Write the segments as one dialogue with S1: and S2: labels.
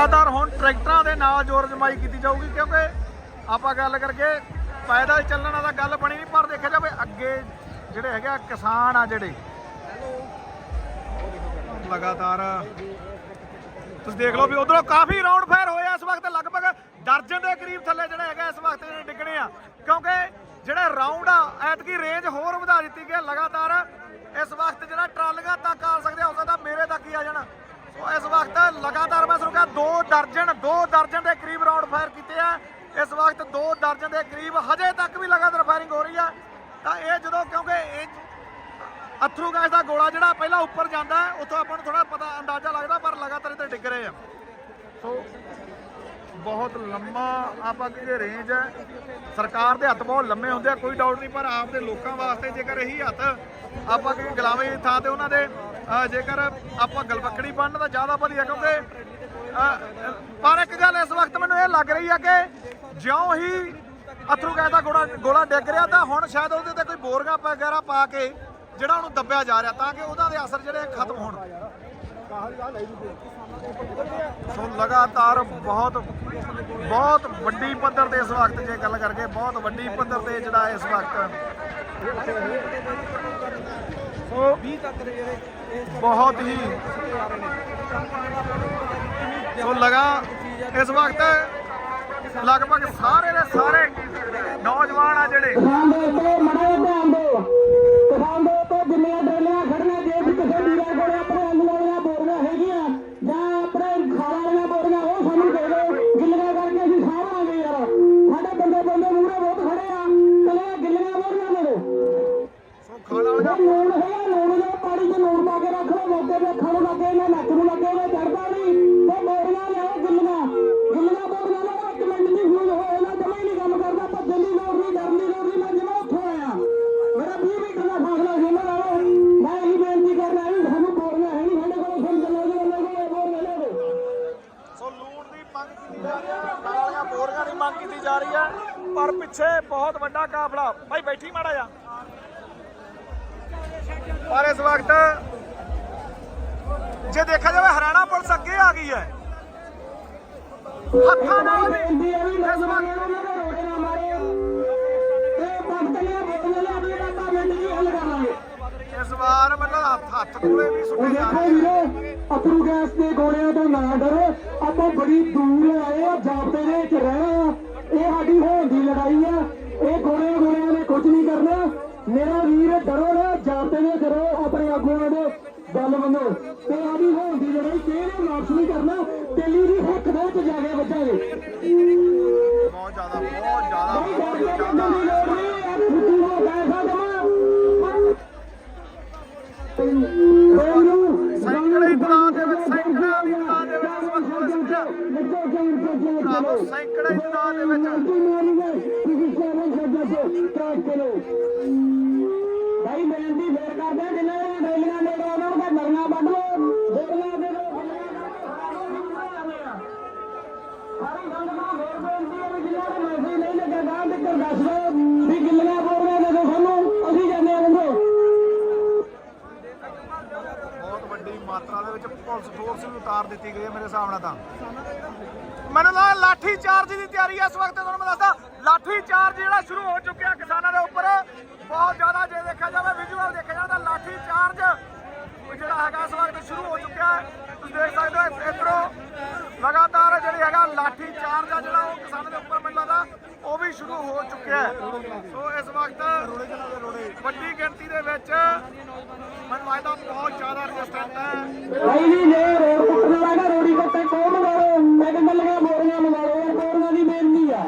S1: ਲਗਾਤਾਰ ਹੁਣ ਟਰੈਕਟਰਾਂ ਦੇ ਨਾਲ ਜ਼ੋਰ ਜਮਾਈ ਕੀਤੀ ਜਾਊਗੀ ਕਿਉਂਕਿ ਆਪਾਂ ਗੱਲ ਕਰਕੇ ਪੈਦਲ ਚੱਲਣ ਵਾਲਾ ਗੱਲ ਬਣੀ ਨਹੀਂ ਪਰ ਦੇਖਿਆ ਜਾਵੇ ਅੱਗੇ ਜਿਹੜੇ ਹੈਗੇ ਆ ਕਿਸਾਨ ਆ ਜਿਹੜੇ ਲਗਾਤਾਰ ਤੁਸੀਂ ਦੇਖ ਲਓ ਵੀ ਉਧਰੋਂ ਕਾਫੀ ਰਾਉਂਡ ਫਾਇਰ ਹੋਇਆ ਇਸ ਵਕਤ ਲਗਭਗ ਦਰਜਨ ਦੇ ਕਰੀਬ ਥੱਲੇ ਜਿਹੜੇ ਹੈਗਾ ਇਸ ਵਕਤ ਜਿਹੜੇ ਡਿੱਗਣੇ ਆ। ਕਿਉਂਕਿ ਜਿਹੜੇ ਰਾਉਂਡ ਆ ਐਤਕੀ ਰੇਂਜ ਹੋਰ ਵਧਾ ਦਿੱਤੀ ਗਈ ਲਗਾਤਾਰ ਇਸ ਵਕਤ ਜਿਹੜਾ ਟਰਾਲੀਆਂ ਤੱਕ ਆ ਸਕਦੇ ਆ, ਹੋ ਸਕਦਾ ਮੇਰੇ ਤੱਕ ਹੀ ਆ ਜਾਣਾ। ਸੋ ਇਸ ਵਕਤ ਲਗਾਤਾਰ ਮੈਂ ਤੁਹਾਨੂੰ ਕਿਹਾ, ਦੋ ਦਰਜਨ ਦੋ ਦਰਜਨ ਦੇ ਕਰੀਬ ਰਾਉਂਡ ਫਾਇਰ ਕੀਤੇ ਆ। ਇਸ ਵਕਤ ਦੋ ਦਰਜਨ ਦੇ ਕਰੀਬ ਹਜੇ ਤੱਕ ਵੀ ਲਗਾਤਾਰ ਫਾਇਰਿੰਗ ਹੋ ਰਹੀ ਆ। ਤਾਂ ਇਹ ਜਦੋਂ ਕਿਉਂਕਿ ਇਹ ਅਥਰੂ ਗੈਸ ਦਾ ਗੋਲਾ ਜਿਹੜਾ ਪਹਿਲਾਂ ਉੱਪਰ ਜਾਂਦਾ, ਉੱਥੋਂ ਆਪਾਂ ਨੂੰ ਥੋੜਾ ਪਤਾ ਅੰਦਾਜ਼ਾ ਲੱਗਦਾ, ਪਰ ਲਗਾਤਾਰ ਇੱਥੇ ਡਿੱਗ ਰਹੇ ਆ। ਸੋ ਬਹੁਤ ਲੰਮਾ ਆਪਾਂ ਕਹਿੰਦੇ ਰੇਂਜ ਹੈ ਸਰਕਾਰ ਦੇ ਹੱਥ ਬਹੁਤ ਲੰਮੇ ਹੁੰਦੇ ਆ, ਕੋਈ ਡਾਊਟ ਨਹੀਂ, ਪਰ ਆਪ ਦੇ ਲੋਕਾਂ ਵਾਸਤੇ ਜੇਕਰ ਇਹੀ ਹੱਥ ਆਪਾਂ ਕਿ ਗੁਲਾਮੀ ਥਾਂ ਤੇ ਉਹਨਾਂ ਦੇ ਜੇਕਰ ਆਪਾਂ ਗਲਵੱਕੜੀ ਬਣਨ ਤਾਂ ਜ਼ਿਆਦਾ ਵਧੀਆ ਕਿਉਂਕਿ ਪਰ ਇੱਕ ਗੱਲ ਇਸ ਵਕਤ ਮੈਨੂੰ ਇਹ ਲੱਗ ਰਹੀ ਹੈ ਕਿ ਜਿਉਂ ਹੀ ਅਥਰੂ ਗੈਸ ਦਾ ਗੋਲਾ ਗੋਲਾ ਡਿੱਗ ਰਿਹਾ, ਤਾਂ ਹੁਣ ਸ਼ਾਇਦ ਉਹਦੇ ਤੇ ਕੋਈ ਬੋਰੀਆਂ ਵਗੈਰਾ ਪਾ ਕੇ ਜਿਹੜਾ ਉਹਨੂੰ ਦੱਬਿਆ ਜਾ ਰਿਹਾ, ਤਾਂ ਕਿ ਉਹਦਾ ਦੇ ਅਸਰ ਜਿਹੜੇ ਖਤਮ ਹੋਣ। ਸੋ ਲਗਾਤਾਰ ਬਹੁਤ ਬਹੁਤ ਵੱਡੀ ਪੱਧਰ ਤੇ ਇਸ ਵਕਤ ਜੇ ਗੱਲ ਕਰਕੇ, ਬਹੁਤ ਵੱਡੀ ਪੱਧਰ ਤੇ ਜਿਹੜਾ ਇਸ ਵਕਤ ਸੋ 20 ਤੱਕ ਦੇ ਜਿਹੜੇ ਬਹੁਤ ਹੀ ਸੋ ਲਗਾ ਇਸ ਵਕਤ ਲਗਭਗ ਸਾਰੇ ਦੇ ਸਾਰੇ ਨੌਜਵਾਨ ਆ ਜਿਹੜੇ।
S2: ਕਿਸਾਨ ਦੇ ਉੱਤੇ ਮੜਾ ਧਿਆਨ ਦਿਓ। ਕਿਸਾਨ ਦੇ ਉੱਤੇ ਜਿੰਨੀਆਂ ਡੋਲੀਆਂ ਖੜੀਆਂ ਜੇ ਵੀ ਕਿਸੇ ਵੀਰਾਂ ਕੋਲ ਆਪਣੇ ਅੰਗ ਵਾਲੀਆਂ ਬੋਰੀਆਂ ਹੈਗੀਆਂ ਜਾਂ ਆਪਣੇ ਖਾਲਾਂ ਵਾਲੀਆਂ ਬੋਰੀਆਂ ਉਹ ਸਾਨੂੰ ਦੇ ਦਿਓ। ਗਿੱਲੀਆਂ ਕਰਕੇ ਅਸੀਂ ਸਾਰਾਂਗੇ ਯਾਰ ਸਾਡੇ ਬੰਦੇ ਬੰਦੇ ਮੂਹਰੇ ਬਹੁਤ ਖੜੇ ਆ। ਚਲੇ ਗਿੱਲੀਆਂ ਬੋਰੀਆਂ ਦੇ ਦਿਓ।
S1: ਸੋ ਖਾਣ ਵਾਲੀਆਂ
S2: ਜੇ ਲੂਣ ਪਾ ਕੇ ਰੱਖ ਲਓ ਮੌਕੇ ਤੇ ਅੱਖਾਂ ਨੂੰ ਲੱਗੇ ਨਾ, ਨੱਕ ਨੂੰ ਲੱਗੇ, ਨਾ ਚੜਦਾ ਨਹੀਂ ਤੇ ਬੋਰੀਆਂ ਲਿਆਓ ਗਿੱਲੀਆਂ। ਗਿੱਲੀਆਂ ਬੋਰੀਆਂ ਨਾਲ ਇੱਕ ਮਿੰਟ ਨਹੀਂ ਫੂਜ ਹੋਏ ਨਾ ਜਮਾ ਹੀ ਨਹੀਂ ਕੰਮ ਕਰਦਾ ਭੱਜਣ ਦੀ ਲੋੜ ਨਹੀਂ ਕਰਨ ਦੀ ਲੋੜ ਨਹੀਂ ਮੈਂ ਜਮਾ ਉੱਥੋਂ ਆਇਆ। ਮੇਰਾ 20 ਮੀਟਰ ਦਾ ਫਾਸਲਾ ਸੀ ਇਹਨਾਂ ਨਾਲ ਮੈਂ ਇਹੀ ਬੇਨਤੀ ਕਰਦਾ ਵੀ ਸਾਨੂੰ ਬੋਰੀਆਂ ਹੈ ਨਹੀਂ, ਸਾਡੇ ਕੋਲ ਸੁਣ ਚੱਲੋ, ਜੀ ਉਹਨਾਂ ਕੋਲ ਬੋਰੀਆਂ ਲੈ ਲਓ
S1: ਸੋ ਲੂਣ ਦੀ ਮੰਗ ਕੀਤੀ ਜਾ ਰਹੀ ਹੈ ਖਾਣ ਬੋਰੀਆਂ ਦੀ ਮੰਗ ਕੀਤੀ ਜਾ ਰਹੀ ਹੈ, ਪਰ ਪਿੱਛੇ ਬਹੁਤ ਵੱਡਾ ਕਾਫਲਾ। ਭਾਈ ਬੈਠੀ ਮਾੜਾ ਜਾ ਪਰ ਇਸ ਵਕਤ ਜੇ ਦੇਖਿਆ ਜਾਵੇ ਹਰਿਆਣਾ ਪੁਲਿਸ ਅੱਗੇ ਆ ਗਈ ਹੈ। ਹੱਥਾਂ ਨਾਲ ਵੀ ਇਸ ਵਾਰ ਮਤਲਬ ਹੱਥ ਹੱਥ ਕੋਲੇ ਵੀ ਸੁੱਟੇ
S2: ਦੇਖੋ ਵੀਰੇ ਗੈਸ ਦੇ ਗੋਲਿਆਂ ਤੋਂ ਨਾ ਡਰੋ। ਆਪਾਂ ਬੜੀ ਦੂਰ ਆਏ ਆ ਜਾਬਤੇ ਦੇ ਵਿੱਚ ਰਹਿਣਾ ਇਹ ਸਾਡੀ ਹੋਣ ਦੀ ਲੜਾਈ ਆ। ਇਹ ਗੋਲਿਆਂ ਗੋਲਿਆਂ ਨੇ ਕੁਝ ਨਹੀਂ ਕਰਨਾ। ਮੇਰਾ ਵੀਰ ਡਰੋ ਆਪਣੇ ਆਗੂਆਂ ਦੇ ਗੱਲ ਮੰਨੋ ਤੇ ਆਦੀ ਹੋਣ ਦੀ ਲੜਾਈ ਕਿਹਨੇ ਮਾਫ ਨਹੀਂ ਕਰਨਾ ਤੇਲੀ ਦੀ ਹੱਕ ਦੇ ਵਿੱਚ ਜਾ ਕੇ ਵੱਜਾਂਗੇ।
S1: ਬਹੁਤ ਜ਼ਿਆਦਾ ਬਹੁਤ ਜ਼ਿਆਦਾ ਬਹੁਤ ਜ਼ਿਆਦਾ।
S2: ਦੀ ਲੋੜ ਨਹੀਂ ਆ ਫੁੱਟੂ ਹੋ। ਪੈਸਾ ਜਮਾ
S1: ਸੈਂਕੜੇ ਦਿਨਾਂ ਦੇ ਵਿੱਚ ਦੀ ਦਿਨਾਂ ਦੇ ਵਿੱਚ ਇਸ ਵਕਤ ਪੁਲਿਸ ਨੇ ਭਰਾਵੋ ਸੈਂਕੜੇ ਹੀ ਦਿਨਾਂ ਦੇ ਵਿੱਚ। ਦਿੱਤੀ ਗਈ ਹੈ ਮੇਰੇ ਹਿਸਾਬ ਨਾਲ ਤਾਂ। ਮੈਨੂੰ ਲੱਗਦਾ ਲਾਠੀ ਚਾਰਜ ਦੀ ਤਿਆਰੀ ਇਸ ਵਕਤ ਤੁਹਾਨੂੰ ਮੈਂ ਦੱਸਦਾ, ਲਾਠੀ ਚਾਰਜ ਜਿਹੜਾ ਸ਼ੁਰੂ ਹੋ ਚੁੱਕਿਆ ਕਿਸਾਨਾਂ ਦੇ ਉੱਪਰ। ਬਹੁਤ ਜ਼ਿਆਦਾ ਜੇ ਦੇਖਿਆ ਜਾਵੇ ਵਿਜ਼ੂਅਲ ਦੇਖਿਆ ਜਾਵੇ, ਤਾਂ ਲਾਠੀ ਚਾਰਜ ਜਿਹੜਾ ਹੈਗਾ ਇਸ ਵਕਤ ਸ਼ੁਰੂ ਹੋ ਚੁੱਕਿਆ ਹੈ। ਤੁਸੀਂ ਦੇਖ ਸਕਦੇ ਹੋ ਇੱਧਰੋਂ ਲਗਾਤਾਰ ਜਿਹੜੀ ਹੈਗਾ ਲਾਠੀ ਚਾਰਜ ਆ ਜਿਹੜਾ ਉਹ ਕਿਸਾਨਾਂ ਦੇ ਉੱਪਰ ਮੈਨੂੰ ਲੱਗਦਾ ਉਹ ਵੀ ਸ਼ੁਰੂ ਹੋ ਚੁੱਕਿਆ ਹੈ। ਸੋ ਇਸ ਵਕਤ ਵੱਡੀ ਗਿਣਤੀ ਦੇ ਵਿੱਚ ਮੈਨੂੰ ਲੱਗਦਾ ਬਹੁਤ ਜ਼ਿਆਦਾ ਰਜਿਸਟੈਂਟ ਹੈ
S2: ਭਾਈ ਜੀ ਜੇ ਰੋਡ ਟੁੱਟਣ ਲੱਗਾ ਰੋੜੀ ਕੱਟੇ ਕੋ ਮੰਗਾਓ ਮੈਂ ਕਹਿੰਦਾ ਲਗਾ ਬੋਰੀਆਂ ਮੰਗਾਓ ਯਾਰ ਬੋਰੀਆਂ ਦੀ ਬੇਨਤੀ ਆ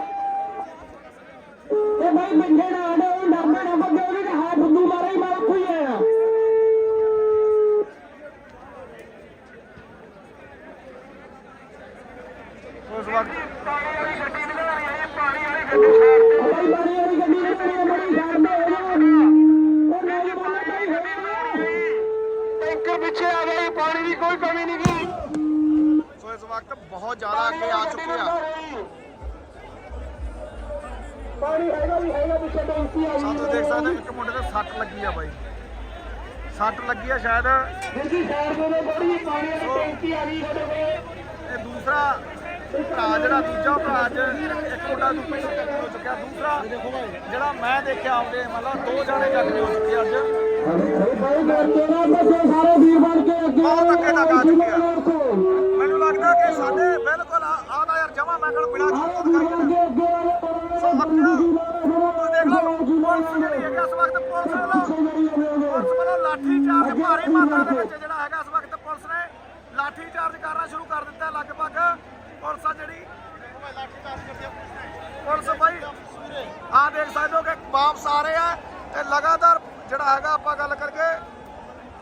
S2: ਤੇ ਭਾਈ ਮੰਗੇ ਨਾ ਆਡੇ ਉਹ ਡਰਦੇ ਨਾ ਬੱਗੇ ਉਹਨੇ ਤਾਂ ਹਾਂ ਫੁੱਦੂ ਮਾਰੇ ਹੀ ਮਾਰ ਕੋਈ ਆਇਆ
S1: ਉਸ ਵਕਤ
S2: ਭਾਈ ਬਾਰੀ ਵਾਲੀ ਗੱਡੀ ਨੇ ਤੇਰੀ ਬੜੀ ਛੱਡਦੇ ਹੋ ਜਾ ਉਹ ਨਹੀਂ ਬੋਲੇ ਭਾਈ ਹੋਏ ਟੈਂਕਰ ਪਿੱਛੇ ਆ ਗਿਆ ਪਾਣੀ ਦੀ ਕੋਈ ਕਮੀ ਨਹੀਂ ਗਈ
S1: ਸੋ ਇਸ ਵਕਤ ਬਹੁਤ ਜ਼ਿਆਦਾ ਅੱਗੇ ਆ ਚੁੱਕੇ ਆ
S2: ਪਾਣੀ ਹੈਗਾ ਵੀ ਹੈਗਾ ਪਿੱਛੇ ਟੈਂਕੀ ਆ
S1: ਸਾਨੂੰ ਦੇਖ ਸਕਦੇ ਹੋ ਇੱਕ ਮੁੰਡੇ ਦੇ ਸੱਟ ਲੱਗੀ ਆ ਬਾਈ। ਸੱਟ ਲੱਗੀ ਆ ਸ਼ਾਇਦ।
S2: ਜੀ ਸਾਈਡ ਦੇ ਬੜੀ ਪਾਣੀ ਦੀ ਟੈਂਕੀ ਆ ਗਈ ਸਾਡੇ ਕੋਲ।
S1: ਤੇ ਦੂਸਰਾ ਭਰਾ ਜਿਹੜਾ ਦੂਜਾ ਭਰਾ ਅੱਜ ਇੱਕ ਮੁੰਡਾ ਜ਼ਖਮੀ ਹੋ ਚੁੱਕਿਆ। ਦੂਸਰਾ ਜਿਹੜਾ ਮੈਂ ਦੇਖਿਆ ਆਉਂਦੇ ਮਤਲਬ ਦੋ ਜਣੇ ਜ਼ਖਮੀ ਹੋ ਚੁੱਕੇ ਅੱਜ।
S2: ਨਾਲ ਵੀਰ
S1: ਬਹੁਤ ਮੈਨੂੰ ਲੱਗਦਾ ਕਿ ਸਾਡੇ ਬਿਲਕੁਲ ਆ ਤਾਂ ਯਾਰ ਜਮਾ ਮੈਂ ਕੋਲ ਬਿਨਾ ਚੁੱਪ
S2: ਵੀਰ
S1: ਚਾਰਜ ਦੇ ਵਿੱਚ ਜਿਹੜਾ ਹੈਗਾ ਇਸ ਵਕਤ ਪੁਲਿਸ ਨੇ ਲਾਠੀ ਚਾਰਜ ਕਰਨਾ ਸ਼ੁਰੂ ਕਰ ਦਿੱਤਾ ਲਗਭਗ। ਪੁਲਿਸ ਆ ਜਿਹੜੀ ਪੁਲਿਸ ਬਾਈ ਆ ਦੇਖ ਸਕਦੇ ਹੋ ਕਿ ਵਾਪਸ ਆ ਰਹੇ ਆ ਤੇ ਲਗਾਤਾਰ ਜਿਹੜਾ ਹੈਗਾ ਆਪਾਂ ਗੱਲ ਕਰਕੇ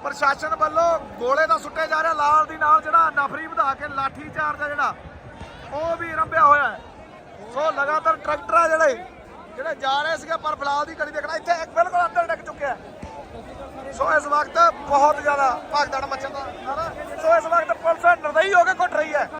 S1: ਪ੍ਰਸ਼ਾਸਨ ਵੱਲੋਂ ਗੋਲੇ ਦਾ ਸੁੱਟੇ ਜਾ ਰਿਹਾ ਲਾਲ ਦੀ ਨਾਲ ਜਿਹੜਾ ਨਫਰੀ ਵਧਾ ਕੇ ਲਾਠੀ ਚਾਰਜ ਜਿਹੜਾ, ਉਹ ਵੀ ਰੰਭਿਆ ਹੋਇਆ ਹੈ। ਸੋ ਲਗਾਤਾਰ ਟਰੈਕਟਰ ਆ ਜਿਹੜੇ ਜਿਹੜੇ ਜਾ ਰਹੇ ਸੀਗੇ, ਪਰ ਫਿਲਹਾਲ ਦੀ ਕੜੀ ਦੇਖਣਾ, ਇੱਥੇ ਇੱਕ ਬਿਲਕੁਲ ਅੰਦਰ ਡਿੱਗ ਚੁੱਕਿਆ ਸੋ ਇਸ ਵਕਤ ਬਹੁਤ ਜ਼ਿਆਦਾ ਭਗਦੜ ਮੱਚਣ ਦਾ ਹੈ ਨਾ? ਸੋ ਇਸ ਵਕਤ ਪੁਲਿਸ ਨਿਰਦਈ ਹੋ ਕੇ ਘੁੱਟ ਰਹੀ ਹੈ